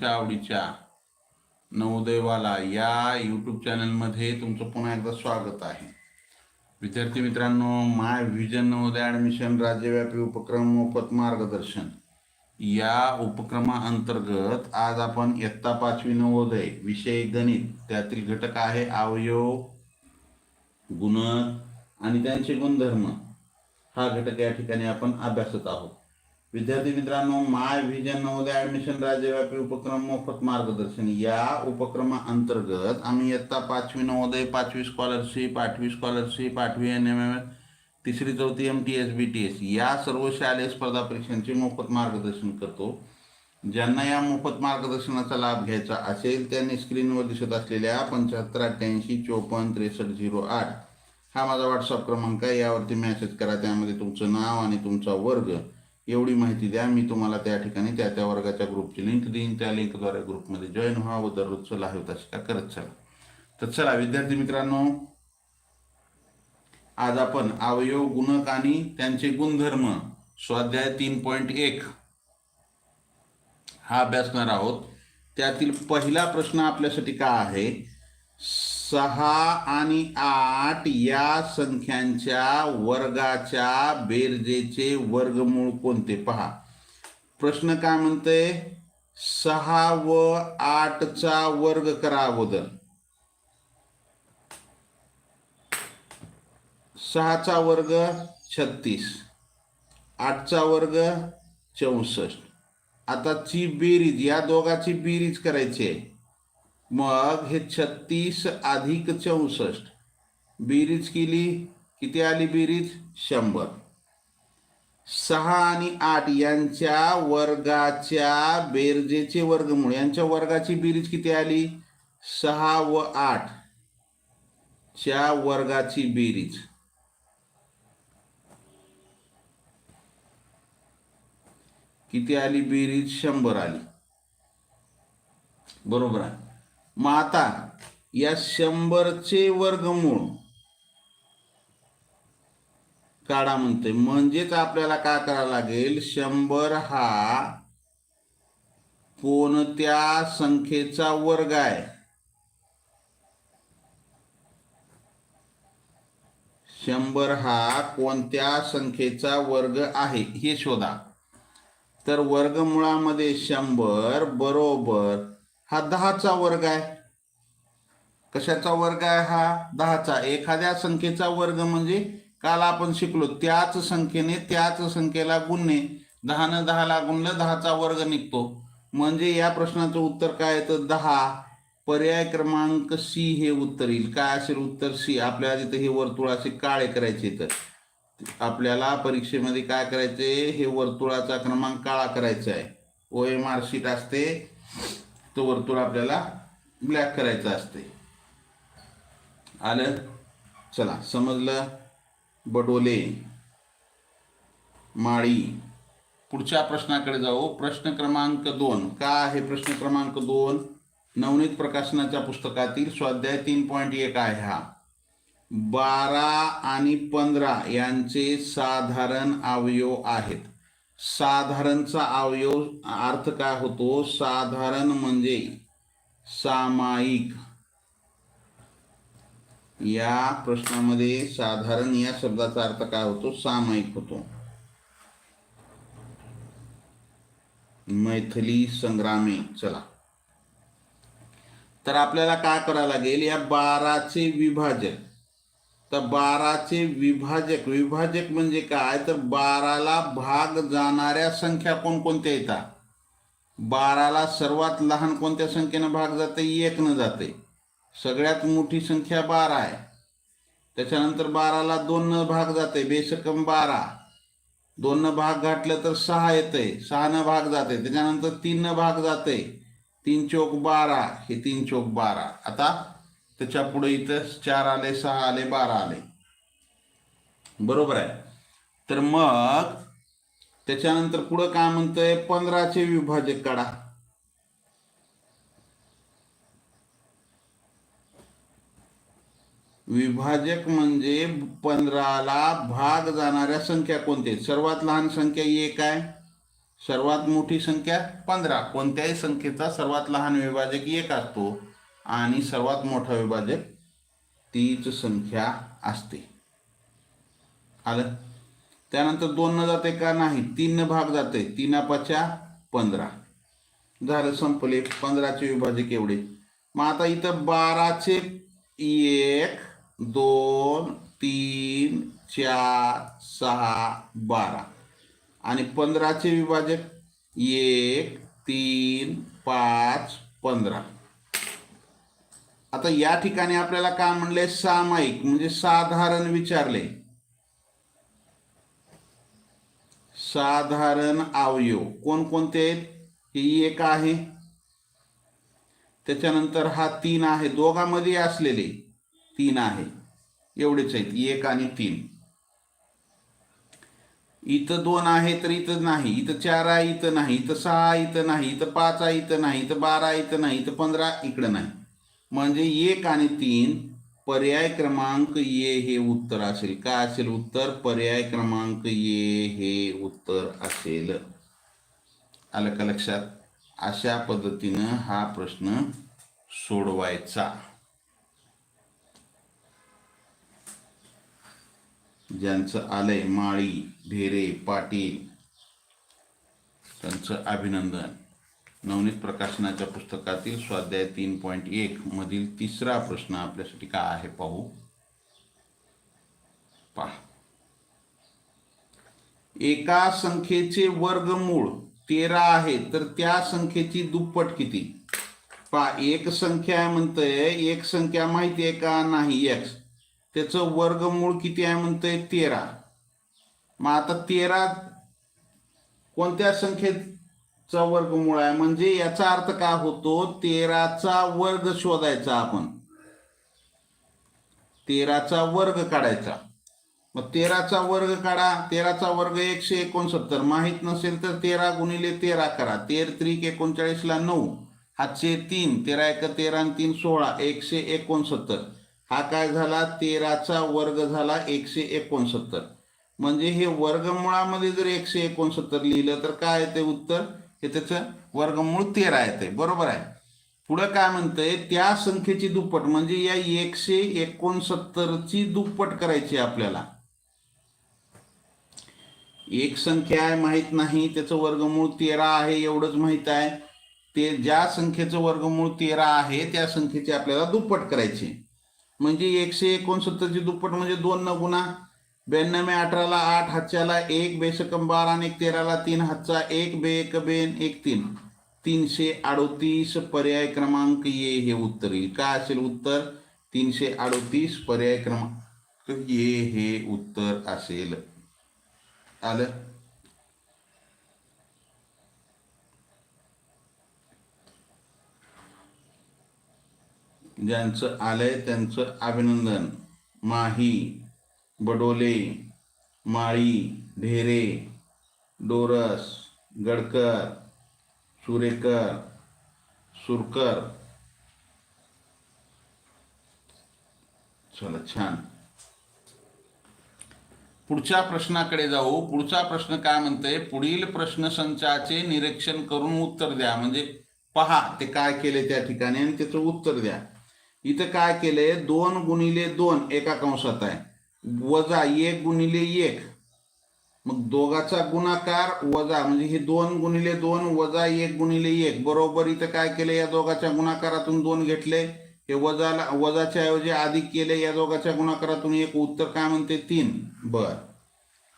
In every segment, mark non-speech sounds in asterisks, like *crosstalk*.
तुमच्या आवडीच्या नवोदयवाला या यूट्यूब चॅनलमध्ये तुमचं पुन्हा एकदा स्वागत आहे. विद्यार्थी मित्रांनो माय व्हिजन नवोदय ॲडमिशन राज्यव्यापी उपक्रम मोफत मार्गदर्शन या उपक्रमाअंतर्गत आज आपण इयत्ता पाचवी नवोदय विषय गणित त्यातील घटक आहे अवयव गुणक आणि त्यांचे गुणधर्म. हा घटक या ठिकाणी आपण अभ्यासत आहोत. विद्यार्थी मित्रांनो माय व्हिजन नवोदय ॲडमिशन राज्यव्यापी उपक्रम मोफत मार्गदर्शन. या उपक्रमाअंतर्गत आम्ही इयत्ता पाचवी नवोदय पाचवी स्कॉलरशिप आठवी स्कॉलरशिप आठवी एन एम एम तिसरी चौथी M T S B T S या सर्व शालेय स्पर्धा परीक्षांचे मोफत मार्गदर्शन करतो. ज्यांना या मोफत मार्गदर्शनाचा लाभ घ्यायचा असेल त्यांनी स्क्रीनवर दिसत असलेल्या पंच्याहत्तर अठ्ठ्याऐंशी चोपन्न त्रेसष्ट झिरो आठ हा माझा व्हॉट्सअप क्रमांक आहे. यावरती मेसेज करा. त्यामध्ये तुमचं नाव आणि तुमचा वर्ग. एवढी माहिती द्या मी तुम्हाला त्या ठिकाणी त्या त्या वर्गाच्या ग्रुपची लिंक देईन त्या लिंकद्वारे ग्रुपमध्ये जॉईन व्हा व दररोजचं लाईव्ह तासिका करत चला. तर चला विद्यार्थी मित्रांनो आज आपण अवयव गुणक आणि त्यांचे गुणधर्म स्वाध्याय तीन पॉईंट एक हा अभ्यासणार आहोत. त्यातील पहिला प्रश्न आपल्यासाठी का आहे? सहा आणि आठ या संख्यांच्या वर्गाच्या बेरजेचे वर्गमूळ कोणते? पहा. प्रश्न काय म्हणते? सहा व आठचा वर्ग करा अगोदर. सहाचा वर्ग छत्तीस. आठचा वर्ग चौसष्ट. आता ची बेरीज या दोघाची बेरीज करायची आहे. मग हे छत्तीस अधिक चौसष्ट. बेरीज केली. किती आली बेरीज? शंभर. सहा आणि आठ यांच्या वर्गाच्या बेरजेचे वर्गमूळ यांच्या वर्गाची बेरीज किती आली? सहा व आठ च्या वर्गाची बेरीज. किती आली बेरीज? शंभर आली. बरोबर आहे. मग आता या शंभरचे वर्गमूळ काढा म्हणते म्हणजेच आपल्याला काय करावं लागेल? शंभर हा कोणत्या संख्येचा वर्ग आहे? शंभर हा कोणत्या संख्येचा वर्ग आहे? हे शोधा. तर वर्गमुळामध्ये शंभर बरोबर हा दहाचा वर्ग आहे. कशाचा वर्ग आहे हा? दहाचा. एखाद्या संख्येचा वर्ग म्हणजे काल आपण शिकलो त्याच संख्येने त्याच संख्येला गुणणे. दहानं दहाला गुणलं दहाचा वर्ग निघतो. म्हणजे या प्रश्नाचं उत्तर काय येतं दहा. पर्याय क्रमांक सी हे उत्तर येईल. काय असेल उत्तर? सी. आपल्याला तिथे हे वर्तुळाचे काळे करायचे तर आपल्याला परीक्षेमध्ये काय करायचे हे वर्तुळाचा क्रमांक काळा करायचा आहे. ओ एम आर शीट असते. तो वर्तुळ आपल्याला ब्लॅक करायचा असते आलं? चला समजलं? बडोले माळी. पुढच्या प्रश्नाकडे जाऊ. प्रश्न क्रमांक दोन. का आहे प्रश्न क्रमांक दोन? नवनीत प्रकाशनाच्या पुस्तकातील स्वाध्याय तीन पॉईंट एक आहे हा. बारा आणि पंधरा यांचे साधारण अवयव आहेत. साधारणचा अवयव अर्थ काय होतो? साधारण म्हणजे सामायिक. या प्रश्नामध्ये साधारण या शब्दाचा अर्थ काय होतो? सामायिक होतो. मैथिली संग्रामे. चला. तर आपल्याला काय करावं लागेल? या बाराचे विभाजन. तर बाराचे विभाजक विभाजक म्हणजे काय? तर बाराला भाग जाणाऱ्या संख्या कोणकोणत्या येतात? बाराला सर्वात लहान कोणत्या संख्येनं भाग जाते? एकनं जाते. सगळ्यात मोठी संख्या बारा आहे. त्याच्यानंतर बाराला दोननं भाग जाते. बेशकम बारा. दोननं भाग घातलं तर सहा येते. सहानं भाग जाते. त्याच्यानंतर तीननं भाग जाते. तीन चौक बारा. हे तीन चौक बारा. आता त्याच्या पुढे इथं चार आले सहा आले बारा आले. बरोबर आहे? तर मग त्याच्यानंतर पुढं काय म्हणतंय? पंधराचे विभाजक काढा. विभाजक म्हणजे पंधराला भाग जाणाऱ्या संख्या कोणते सर्वात लहान संख्या एक आहे सर्वात मोठी संख्या पंधरा. कोणत्याही संख्येचा सर्वात लहान विभाजक एक असतो. आणि सर्वात मोठा विभाजक तीच संख्या असते. आलं? त्यानंतर दोन न जाते का नाही? तीन भाग जाते. तीन पाच्या पंधरा. झालं संपले. पंधराचे विभाजक एवढे. मग आता इथं बाराचे एक दोन तीन चार सहा बारा. आणि पंधराचे विभाजक एक तीन पाच पंधरा. आता या ठिकाणी आपल्याला काय म्हणले? सामायिक म्हणजे साधारण विचारले. साधारण अवयव. कोणकोणते? आहेत ही एक आहे. त्याच्यानंतर हा तीन आहे. दोघांमध्ये असलेले तीन आहे. एवढेच आहेत. एक आणि तीन. इथं दोन आहे तर इथं नाही. इथं चार आहे इथं नाही. इथं सहा इथं नाही. इथं पाच आहे इथं नाही. इथं बारा इथं नाही. इथं पंधरा इकडं नाही. म्हणजे एक आणि तीन पर्याय क्रमांक ये हे उत्तर असेल. काय असेल उत्तर? पर्याय क्रमांक ये हे उत्तर असेल. आलं का लक्षात? अशा पद्धतीनं हा प्रश्न सोडवायचा. ज्यांचं आलंय माळी भेरे पाटील त्यांचं अभिनंदन. नवनीत प्रकाशनाच्या पुस्तकातील स्वाध्याय तीन पॉईंट एक मधील तिसरा प्रश्न आपल्यासाठी काय आहे पाहू? पहा. एका संख्येचे वर्गमूळ तेरा आहे तर त्या संख्येची दुप्पट किती? पहा एक संख्या आहे म्हणतंय एक संख्या माहिती आहे का? नाही एक्स त्याचं वर्गमूळ किती आहे म्हणतंय? तेरा. मग आता तेरा कोणत्या संख्येत वर्ग वर्गमूळ आहे. म्हणजे याचा अर्थ काय होतो? तेराचा वर्ग शोधायचा आपण. तेराचा वर्ग काढायचा. मग तेराचा वर्ग काढा. तेराचा वर्ग एकशे एकोणसत्तर. माहीत नसेल तर तेरा गुणिले तेरा करा. तेर त्रिक एकोणचाळीसला नऊ. हातशे तीन. तेरा एक तेरा आणि तीन सोळा. एकशे एकोणसत्तर. हा काय झाला? तेराचा वर्ग झाला एकशे एकोणसत्तर. म्हणजे हे वर्गमुळामध्ये जर एकशे एकोणसत्तर लिहिलं तर काय येते उत्तर? हे त्याचं वर्गमूळ तेरा येते बरोबर आहे. पुढं काय म्हणतंय? त्या संख्येची दुप्पट म्हणजे या एकशे एकोणसत्तरची दुप्पट करायची आपल्याला. एक संख्या आहे माहीत नाही. त्याचं वर्गमूळ तेरा आहे एवढंच माहीत आहे. ते ज्या संख्येचं वर्गमूळ तेरा आहे त्या संख्येची आपल्याला दुप्पट करायची म्हणजे एकशे एकोणसत्तरची दुप्पट म्हणजे दोन न गुणा ब्याण्णव अठराला आठ हातच्याला एक बेसकम बारा आणि एक तेराला तीन हातचा एक बे एक बेन एक तीन. तीनशे अडोतीस पर्याय क्रमांक ये हे उत्तर येईल. काय असेल उत्तर? तीनशे अडोतीस पर्याय क्रमांक ये हे उत्तर असेल. आलं? ज्यांचं आलंय त्यांचं अभिनंदन. माही. बडोले माळी ढेरे डोरस गडकर सुरेकर सुरकर. चला छान. पुढच्या प्रश्नाकडे जाऊ. पुढचा प्रश्न काय म्हणतोय? पुढील प्रश्नसंचाचे निरीक्षण करून उत्तर द्या. म्हणजे पहा ते काय केले त्या ठिकाणी आणि त्याचं उत्तर द्या. इथं काय केलंय? दोन गुणिले दोन एका कंसात आहे. वजा एक गुणिले एक. मग दोघाचा गुणाकार वजा म्हणजे हे दोन गुणिले दोन वजा एक गुणिले एक. बरोबर इथं काय केलं या दोघाच्या गुणाकारातून दोन घेतले? हे वजाला वजाच्या ऐवजी अधिक केले या दोघाच्या गुणाकारातून एक. उत्तर काय म्हणते? तीन. बर.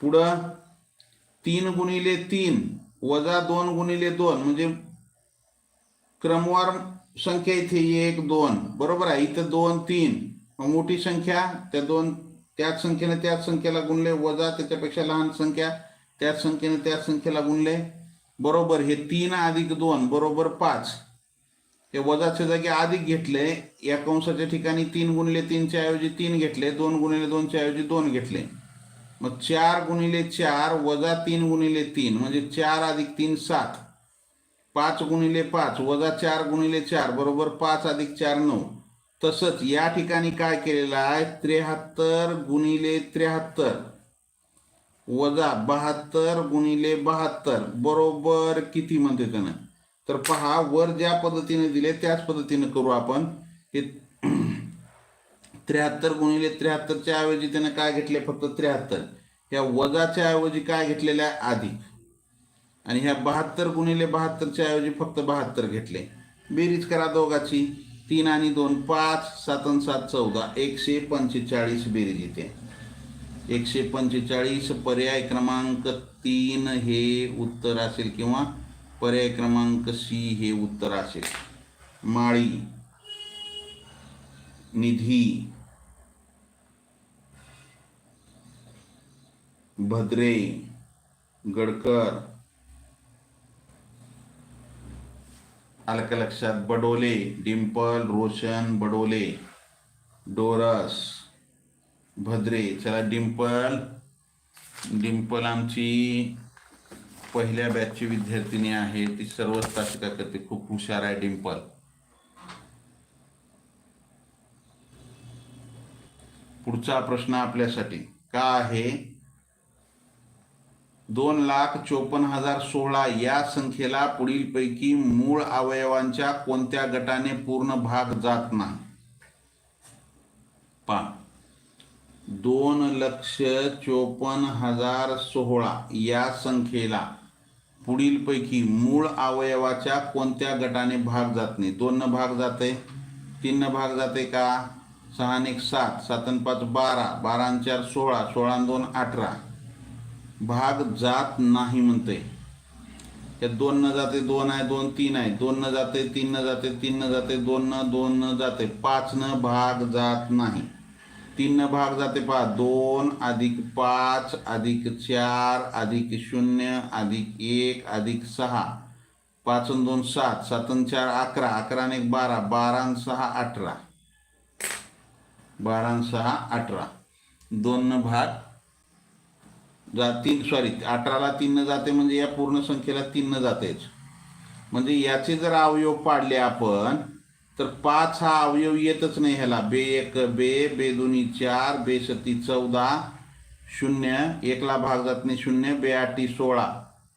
पुढं तीन गुणिले तीन वजा दोन गुणिले दोन म्हणजे क्रमवार संख्या इथे एक दोन. बरोबर आहे? इथं दोन तीन. मग मोठी संख्या त्या दोन त्याच संख्येने त्याच संख्येला गुणले वजा त्याच्यापेक्षा लहान संख्या त्याच संख्येने त्याच संख्येला गुणले. बरोबर हे तीन अधिक दोन बरोबर पाच. हे वजाच्या जागी अधिक घेतले या कंसाच्या ठिकाणी तीन गुणले तीनच्या ऐवजी तीन घेतले दोन गुणिले दोनच्या ऐवजी दोन घेतले. मग चार गुणिले चार वजा तीन गुणिले तीन म्हणजे चार अधिक तीन सात. पाच गुणिले पाच वजा चार गुणिले चार बरोबर पाच अधिक चार नऊ. तसंच या ठिकाणी काय केलेलं आहे? त्र्याहत्तर गुणिले त्र्याहत्तर वजा बहात्तर गुणिले बहात्तर. बरोबर किती म्हणते त्यानं? तर पहा वर ज्या पद्धतीने दिले त्याच पद्धतीने करू आपण. हे *clears throat* त्र्याहत्तर गुणिले त्र्याहत्तरच्या ऐवजी त्यानं काय घेतले? फक्त त्र्याहत्तर. ह्या वजाच्या ऐवजी काय घेतलेलं आहे? अधिक आणि ह्या बहात्तर गुणिले बहात्तरच्या ऐवजी फक्त बहात्तर घेतले. बेरीज करा दोघाची. तीन आणि दोन पाच सात आणि सात चौदा. एकशे पंचेचाळीस बेरीज येते एकशे पंचेचाळीस पर्याय क्रमांक तीन हे उत्तर असेल किंवा पर्याय क्रमांक सी हे उत्तर असेल. माळी निधी भद्रे गडकर आलं का लक्षात बडोले डिम्पल रोशन बडोले डोरस भद्रे. चला डिम्पल डिम्पल आमची पहिल्या बॅचची विद्यार्थिनी आहे. ती सर्वच तासिका करते. खूप हुशार आहे डिम्पल पुढचा प्रश्न आपल्यासाठी. का आहे? दोन लाख चोपन्न हजार सोळा या संख्येला पुढीलपैकी मूळ अवयवांच्या कोणत्या गटाने पूर्ण भाग जात नाही? पा दोन लक्ष चोपन्न हजार सोळा या संख्येला पुढीलपैकी मूळ अवयवाच्या कोणत्या गटाने भाग जात नाही? दोन भाग जाते तीन भाग जाते का? सहा एक सात. सात पाच बारा. बारा चार सोळा. सोळा दोन अठरा. भाग जात नाही म्हणते. त्यात दोन न जाते दोन आहे दोन तीन आहे. दोन न जाते तीन न जाते तीन न जाते दोन न दोन न जाते. पाच न भाग जात नाही. तीन न भाग जाते पहा. दोन अधिक पाच अधिक चार अधिक शून्य अधिक एक अधिक सहा. पाच दोन सात. सात चार अकरा. अकरा एक बारा. बारा सहा अठरा. बारा सहा अठरा. दोन न भाग जा तीन सॉरी अठराला तीन जाते म्हणजे या पूर्ण संख्येला तीन जातेच. म्हणजे याचे जर अवयव पाडले आपण तर पाच हा अवयव येतच नाही ह्याला. बे एक बे बे दोन्ही चार बे सती चौदा शून्य एकला भाग जात नाही शून्य बे आठी सोळा.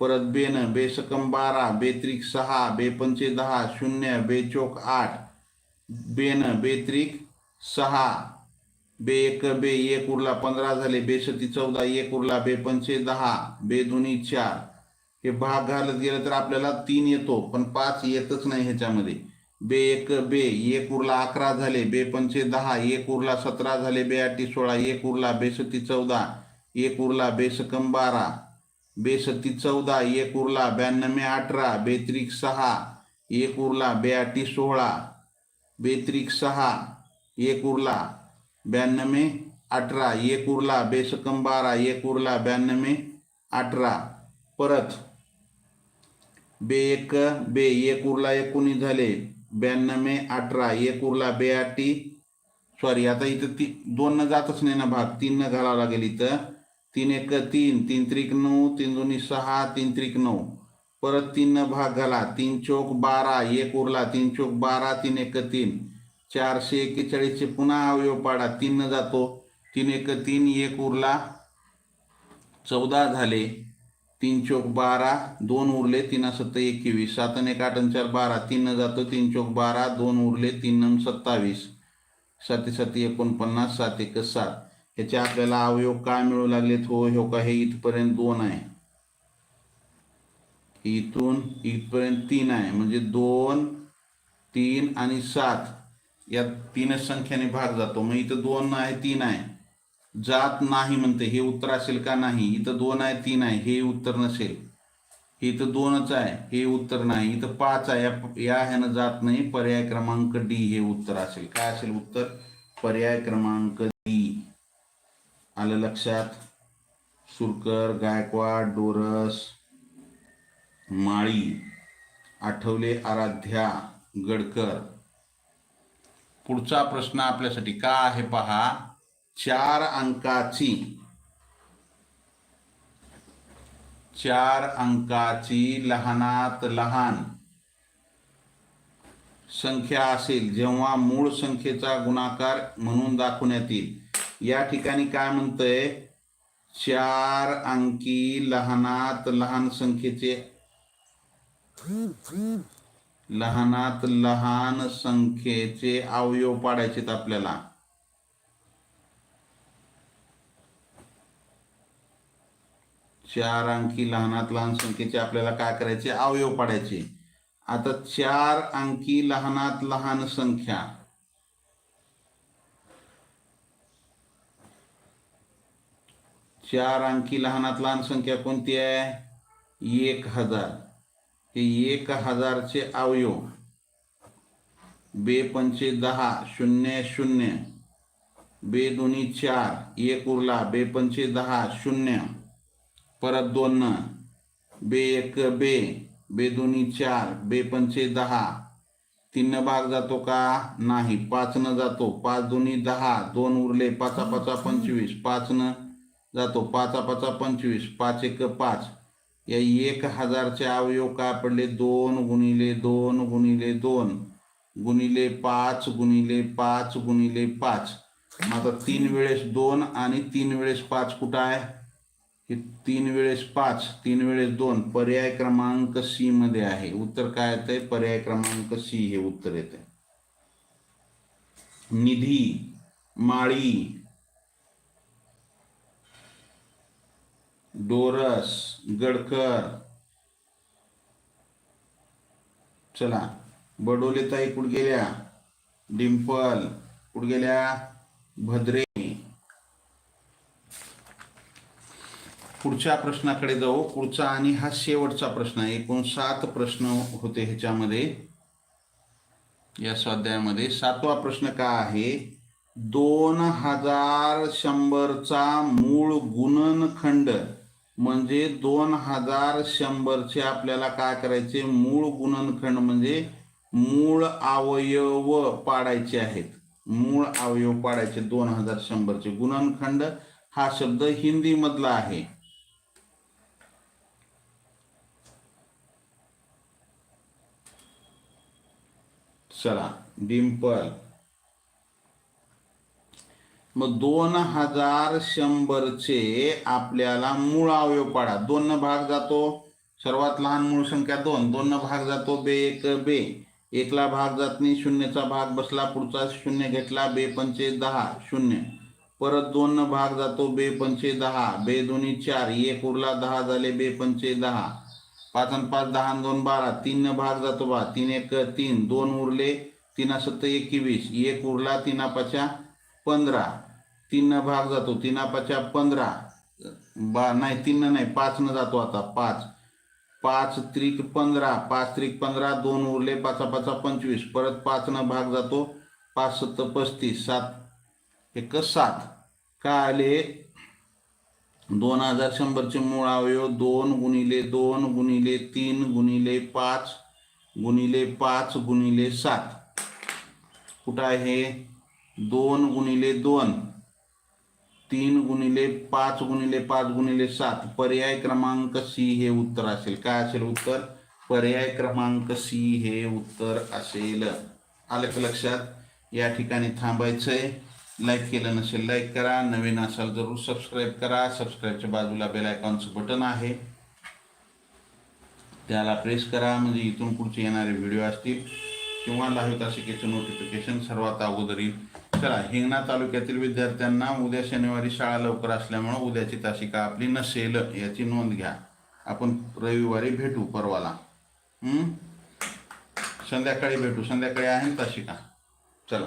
परत बेन बे सकम बारा बेत्रिक सहा बेपंचे दहा शून्य बेचोक आठ. बेन बेत्रिक सहा. बे एक बे एक उरला पंधरा झाले बे सती चौदा एक उरला बे पंचे दहा बे दोन्ही चार. हे भाग घालत गेलं तर आपल्याला तीन येतो पण पाच येतच नाही ह्याच्यामध्ये. बे एक बे एक उरला अकरा झाले बे पंचे दहा एक उरला सतरा झाले बे आठी सोळा एक उरला बेसती चौदा एक उरला बेसकम बारा बेसती चौदा एक उरला ब्याण्णवे अठरा बेत्रिक सहा एक उरला बे आठी सोळा बेत्रिक सहा एक उरला ब्याण्णव अठरा एक उरला बेसकम बारा एक उरला ब्याण्णव अठरा. परत. बे एक बे एक उरला एकोणीस झाले. ब्याण्णव अठरा एक उरला बे आठी सॉरी आता इथं ती दोन जातच नाही ना भाग. तीन न घालावं लागेल इथं. तीन एक, तीन. तीन त्रिक नऊ, तीन दोन्ही सहा, तीन त्रिक नऊ. परत तीन न भाग घाला. तीन चौक बारा एक उरला तीन चौक बारा, तीन एक, तीन. चारशे एक्केचाळीसचे पुन्हा अवयव पाडा. तीन जातो. तीन एक तीन एक उरला. चौदा झाले. तीन चौक बारा दोन उरले. तीन सत्त एकवीस. सात आणि एक आठ चार बारा. तीन जातो. तीन चौक बारा दोन उरले. तीन नम सत्तावीस. साती साती एकोणपन्नास सात एक सात. ह्याचे आपल्याला अवयव काय मिळू लागलेत हो? हो का? हे इथपर्यंत दोन आहे. इथून इथपर्यंत तीन आहे. म्हणजे दोन तीन आणि सात. या तीनच संख्याने भाग जातो. मग इथं दोन आहे तीन आहे. जात नाही म्हणते हे उत्तर असेल का नाही? इथं दोन आहे तीन आहे हे उत्तर नसेल. इथं दोनच आहे हे उत्तर नाही. इथं पाच आहे या- या ह्यानं जात नाही. पर्याय क्रमांक डी हे उत्तर असेल. काय असेल उत्तर? पर्याय क्रमांक डी. आलं लक्षात? सुरकर गायकवाड डोरस माळी. आठवले आराध्या गडकर. पुढचा प्रश्न आपल्यासाठी का आहे पहा? चार अंकाची. चार अंकाची लहानात लहान. संख्या असेल जेव्हा मूळ संख्येचा गुणाकार म्हणून दाखवण्यात येईल. या ठिकाणी काय म्हणतंय? चार अंकी लहानात लहान संख्येचे. लहानात लहान संख्येचे अवयव पाडायचेत आपल्याला. चार अंकी लहानात लहान संख्येचे आपल्याला काय करायचे? अवयव पाडायचे. आता चार अंकी लहानात लहान संख्या. चार अंकी लहानात लहान संख्या कोणती आहे? एक हजार. हे एक हजारचे अवयव. बे पंचे दहा शून्य शून्य. बे दोन्ही चार एक उरला. बे पंचे दहा शून्य. परत दोन. बे एक बे. बे दोन्ही चार बे पंचे दहा. तीन भाग जातो का? नाही. पाच न जातो. पाच दोन्ही दहा. दोन उरले. पाचा पाचा पंचवीस. पाच न जातो. पाचा पाचा पंचवीस. पाच एक पाच. या एक हजारचे अवयव काय पडले दोन गुणिले दोन गुणिले दोन गुणिले पाच गुणिले पाच गुणिले पाच. मग आता तीन वेळेस दोन आणि तीन वेळेस पाच कुठं आहे? हे तीन वेळेस पाच तीन वेळेस दोन पर्याय क्रमांक सी मध्ये आहे. उत्तर काय येतंय? पर्याय क्रमांक सी हे उत्तर येते निधी माळी डोरस गडकर. चला. बडोलेताई कुठ गेल्या? डिंपल. कुठ गेल्या? भद्रे. पुढच्या प्रश्नाकडे जाऊ. पुढचा आणि हा शेवटचा प्रश्न आहे. एकूण सात प्रश्न होते ह्याच्यामध्ये. या स्वाध्यायामध्ये सातवा प्रश्न काय आहे? दोन हजार शंभरचा मूळ गुणनखंड. म्हणजे दोन हजार शंभरचे आपल्याला काय करायचे? मूळ गुणनखंड म्हणजे मूळ अवयव पाडायचे आहेत. मूळ अवयव पाडायचे दोन हजार शंभरचे गुणनखंड. हा शब्द हिंदी मधला आहे. चला डिंपल. मग दोन हजार शंभरचे आपल्याला मूळ अवयव पाडा. दोन न भाग जातो. सर्वात लहान मूळ संख्या दोन. दोन न भाग जातो बे एक बे. एकला भाग जात नाही शून्यचा भाग बसला पुढचा शून्य घेतला बे पंचे दहा शून्य. परत दोन न भाग जातो बे पंचे दहा. बे दोन्ही चार. एक उरला दहा झाले बे पंचे दहा. पाच आणि पाच दहा दोन बारा. तीन न भाग जातो बा. तीन एक तीन. दोन उरले तीना सत्त एकवीस. एक उरला तीना पाच्या पंधरा. तीन न भाग जातो. तीन पाच्या पंधरा. बा नाही तीन नाही पाच न जातो आता. पाच. पाच त्रिक पंधरा. पाच त्रिक पंधरा दोन उरले पाचा पाचा पंचवीस. परत पाच न भाग जातो. पाच सत्त पस्तीस सात. एक सात. काय आले? दोन हजार शंभरचे मूळ अवयव दोन गुणिले दोन गुणिले तीन गुणिले पाच गुणिले पाच गुणिले सात. कुठं आहे दोन गुणिले दोन. तीन गुणिले पाच गुणिले पाच गुणिले सात. पर्याय क्रमांक सी हे उत्तर असेल. काय असेल उत्तर? पर्याय क्रमांक सी हे उत्तर असेल. आलं का लक्षात? या ठिकाणी थांबायचंय. लाईक केलं नसेल लाईक करा. नवीन असाल जरूर सबस्क्राईब करा. सबस्क्राईबच्या बाजूला बेल आयकॉनचं बटन आहे. त्याला प्रेस करा. म्हणजे इथून पुढचे येणारे व्हिडिओ असतील. किंवा लाईव्ह तासिकेचं नोटिफिकेशन सर्वात अगोदर येईल. चला हिंगणा तालुक्यातील विद्यार्थ्यांना उद्या शनिवारी शाळा लवकर असल्यामुळे उद्याची तासिका आपली नसेल याची नोंद घ्या. आपण रविवारी भेटू परवाला. संध्याकाळी भेटू. संध्याकाळी आहे ना तासिका? चला.